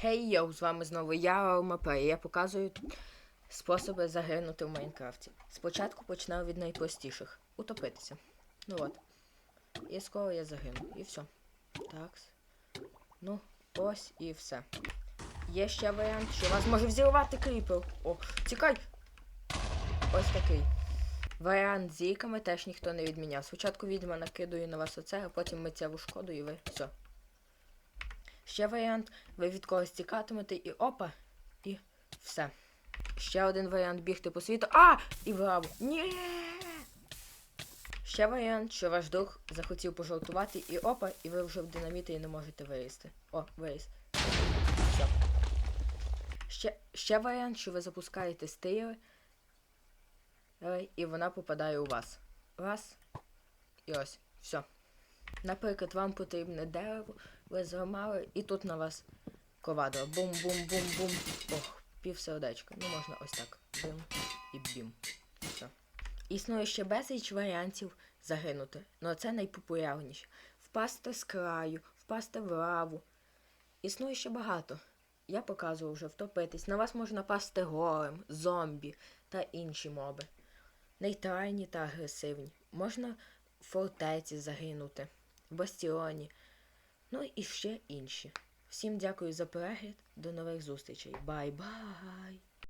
Хей йоу, з вами знову я МП, і я показую способи загинути в Майнкрафті. Спочатку починаю від найпростіших. Утопитися. Ну от. І скоро я загину. І все. Так. Ну, ось і все. Є ще варіант, що вас може взірвати кріпер. О, тікай! Ось такий. Варіант з зійками теж ніхто не відміняв. Спочатку відьма накидує на вас оце, а потім миттєву шкоду і ви все. Ще варіант, ви від когось тікатимете і опа, і все. Ще один варіант бігти по світу. А! І в лаву. Ні! Ще варіант, що ваш друг захотів пожартувати і опа, і ви вже в динаміті і не можете вилізти. О, виліз. Все. Ще, ще варіант, що ви запускаєте стили, і вона попадає у вас. Раз. І ось. Все. Наприклад, вам потрібне дерево, ви зламали, і тут на вас ковадро. Бум-бум-бум-бум. Ох, пів сердечка. Ну можна ось так. Бим і бім. Все. Існує ще безліч варіантів загинути. Ну це найпопулярніше. Впасти з краю, впасти в лаву. Існує ще багато. Я показував вже втопитись. На вас можна пасти голем, зомбі та інші моби. Нейтральні та агресивні. Можна в фортеці загинути, бастіоні. Ну і ще інші. Всім дякую за перегляд. До нових зустрічей. Бай-бай!